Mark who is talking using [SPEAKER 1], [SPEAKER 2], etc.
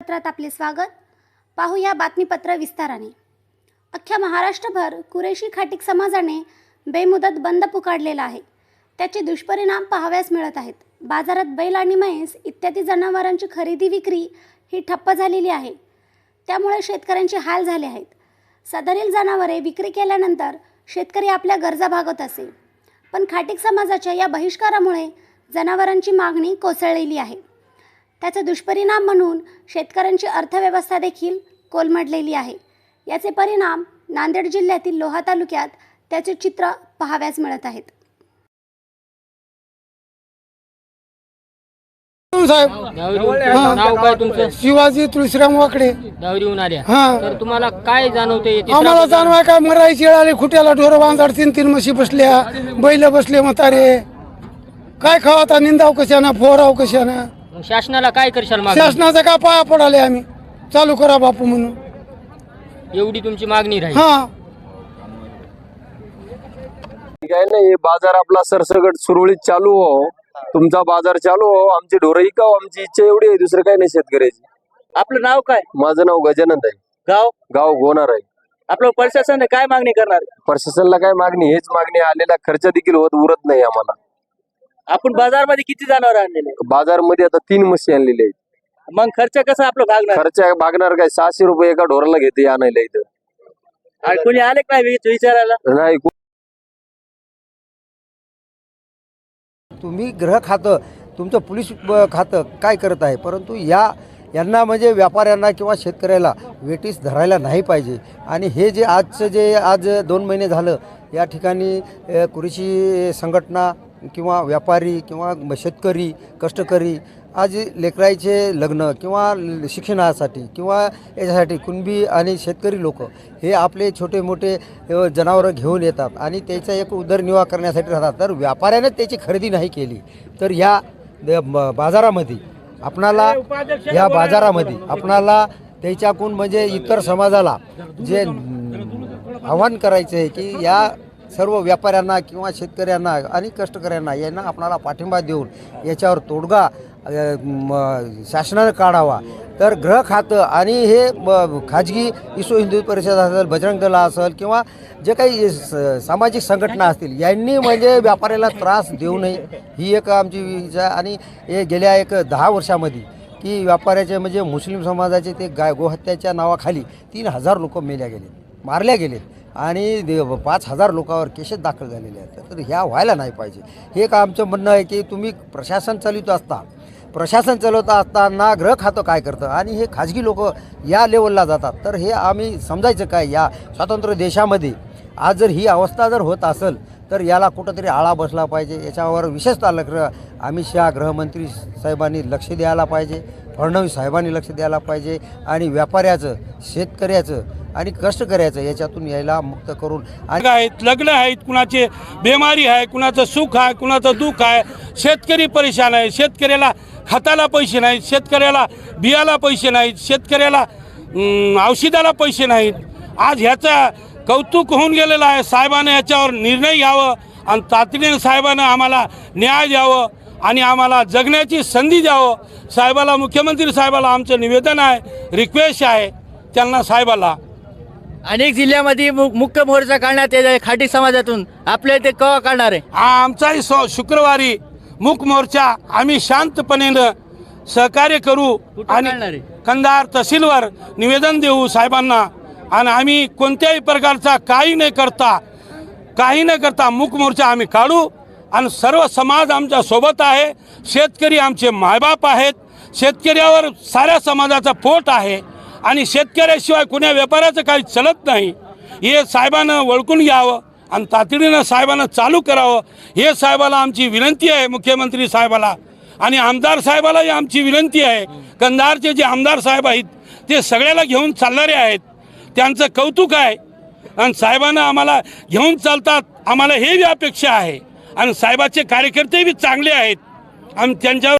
[SPEAKER 1] पत्रात आपले स्वागत. पाहूया बातमीपत्र विस्ताराने. अख्ख्या महाराष्ट्रभर कुरेशी खाटीक समाजाने बेमुदत बंद पुकारलेला आहे. त्याचे दुष्परिणाम पाहाव्यास मिळत आहेत. बाजारात बैल आणि म्हैस इत्यादी जनावरांची खरेदी विक्री ही ठप्प झालेली आहे. त्यामुळे शेतकऱ्यांचे हाल झाले आहेत. सदरील जनावरे विक्री केल्यानंतर शेतकरी आपल्या गरजा भागवत असे. पण खाटीक समाजाच्या या बहिष्कारामुळे जनावरांची मागणी कोसळलेली आहे. त्याचा दुष्परिणाम म्हणून शेतकऱ्यांची अर्थव्यवस्था देखील कोलमडलेली आहे. याचे परिणाम नांदेड जिल्ह्यातील लोहा तालुक्यात त्याचे चित्र पाहाव्यास मिळत आहेत.
[SPEAKER 2] साहेब.
[SPEAKER 3] गावावरून नाव काय तुमचं?
[SPEAKER 2] शिवाजी तुळशीराम वाकडे.
[SPEAKER 3] आल्या
[SPEAKER 2] हा.
[SPEAKER 3] तर तुम्हाला काय जाणवते
[SPEAKER 2] आम्हाला जाणवाय काय मरायची वेळ आली खुट्याला ढोर बांधाड तीन तीन म्हशी बसल्या बैल बसले म्हातारे. काय खावा आता? निंदाव कशानं? फोराव कशानं?
[SPEAKER 3] शासनाला काय करशाल मागणी?
[SPEAKER 2] शासनाचा काय पाया पडाले आम्ही. चालू करा बापू म्हणून.
[SPEAKER 3] एवढी तुमची मागणी राहील.
[SPEAKER 2] हा.
[SPEAKER 4] काय नाही बाजार आपला सरसगट सुरळीत चालू हो. तुमचा बाजार चालू हो. आमची ढोरं इकाव आमची इच्छा एवढी आहे दुसरं काही नाही शेतकऱ्याची.
[SPEAKER 5] आपलं नाव काय?
[SPEAKER 4] माझं नाव गजानंद आहे
[SPEAKER 5] गाव?
[SPEAKER 4] गाव गोणार आहे.
[SPEAKER 5] आपलं प्रशासन काय मागणी करणार?
[SPEAKER 4] प्रशासनाला काय मागणी हेच मागणी आलेला खर्च देखील होत उरत नाही आम्हाला.
[SPEAKER 5] आपण बाजारमध्ये किती जनावर आणलेले?
[SPEAKER 4] बाजारमध्ये आता तीन म्हशी आणलेल्या आहेत.
[SPEAKER 5] मग खर्च कसा आपलं भागणार?
[SPEAKER 4] खर्च भागणार काय? सहाशे रुपये एका ढोराला घेते आणायला इथं.
[SPEAKER 5] आणि कोणी आले का नाही विच- विचारायला?
[SPEAKER 4] नाही
[SPEAKER 6] तुम्ही गृह खातं तुमचं पोलीस ब- खातं काय करत आहे? परंतु या यांना म्हणजे व्यापाऱ्यांना किंवा शेतकऱ्याला वेटीस धरायला नाही पाहिजे. आणि हे जे आजचं जे आज दोन महिने झालं या ठिकाणी अ, कृषी संघटना किंवा व्यापारी किंवा शेतकरी कष्टकरी आज लेकराचे लग्न किंवा शिक्षणासाठी किंवा याच्यासाठी कुणबी आणि शेतकरी लोक हे आपले छोटे मोठे जनावरं घेऊन येतात आणि त्याचा एक उदरनिर्वाह करण्यासाठी राहतात. तर व्यापाऱ्याने त्याची खरेदी नाही केली तर ह्या बाजारामध्ये आपणाला या बाजारामध्ये आपणाला त्याच्याकडून म्हणजे इतर समाजाला जे आव्हान करायचं आहे की या सर्व व्यापाऱ्यांना किंवा शेतकऱ्यांना आणि कष्टकऱ्यांना यांना आपणाला पाठिंबा देऊन याच्यावर तोडगा म, शासनानं काढावा. तर ग्रह खातं आणि हे खाजगी विश्व हिंदू परिषद असेल बजरंग दल असेल किंवा जे काही स- सामाजिक संघटना असतील यांनी म्हणजे व्यापाऱ्याला त्रास देऊ नये. ही एक आमची विचार आणि हे गेल्या एक दहा वर्षामध्ये की व्यापाऱ्याचे म्हणजे मुस्लिम समाजाचे ते गाय गोहत्याच्या नावाखाली तीन हजार लोक मेल्या गेले मारल्या गेलेत. आणि दे- पाच हजार लोकांवर केसेस दाखल झालेले आहेत. तर ह्या व्हायला नाही पाहिजे. हे एक आमचं म्हणणं आहे की तुम्ही प्रशासन चालित असता. प्रशासन चालवत असताना ग्रह खातं काय करतं? आणि हे खाजगी लोक या लेवलला जातात. तर हे आम्ही समजायचं काय? या स्वतंत्र देशामध्ये आज जर ही अवस्था जर होत असेल तर याला कुठंतरी आळा बसला पाहिजे. याच्यावर विशेषतः लक्ष अमित शहा गृहमंत्री साहेबांनी लक्ष द्यायला पाहिजे. फडणवीस साहेबांनी लक्ष द्यायला पाहिजे आणि व्यापाऱ्याचं शेतकऱ्याचं आणि कष्ट करायचं याच्यातून यायला मुक्त करून आणि
[SPEAKER 7] आहेत लग्न आहेत कुणाचे बेमारी आहे कुणाचं सुख आहे कुणाचं दुःख आहे. शेतकरी परेशान आहे. शेतकऱ्याला खताला पैसे नाहीत शेतकऱ्याला बियाला पैसे नाहीत शेतकऱ्याला औषधाला पैसे नाहीत. आज ह्याचा कौतुक होऊन गेलेलं आहे. साहेबानं याच्यावर निर्णय घ्यावं आणि तातडीनं साहेबानं आम्हाला न्याय द्यावं. आणि आम्हाला जगण्याची संधी द्यावं. साहेबाला मुख्यमंत्री साहेबाला आमचं निवेदन आहे रिक्वेस्ट आहे त्यांना साहेबाला.
[SPEAKER 5] अनेक जिल्ह्यामध्ये मु- मुख्य मोर्चा काढण्यात येत आहे खाटी समाजातून. आपल्या इथे केव्हा काढणार आहे?
[SPEAKER 7] हा आमचाही सो शुक्रवारी मूक मोर्चा आम्ही शांतपणेनं सहकार्य करू
[SPEAKER 5] कुठं
[SPEAKER 7] आणि
[SPEAKER 5] आहे?
[SPEAKER 7] कंधार तहसीलवर निवेदन देऊ साहेबांना. आणि आम्ही कोणत्याही प्रकारचा काही न करता काही न करता मूक मोर्चा आम्ही काढू. आणि सर्व समाज आमच्यासोबत आहे. शेतकरी आमचे मायबाप आहेत. शेतकऱ्यावर साऱ्या समाजाचा पोट आहे. आणि शेतकऱ्याशिवाय कुण्या व्यापाऱ्याचं काही चलत नाही. हे साहेबानं वळकून घ्यावं आणि तातडीनं साहेबानं चालू करावं. हे साहेबाला आमची विनंती आहे मुख्यमंत्री साहेबाला. आणि आमदार साहेबालाही आमची विनंती आहे. कंधारचे जे आमदार साहेब आहेत ते सगळ्याला घेऊन चालणारे आहेत. त्यांचं कौतुक आहे. आणि साहेबांना आम्हाला घेऊन चालतात. आम्हाला हे बी अपेक्षा आहे. आणि साहेबाचे कार्यकर्ते बी चांगले आहेत. आणि त्यांच्यावर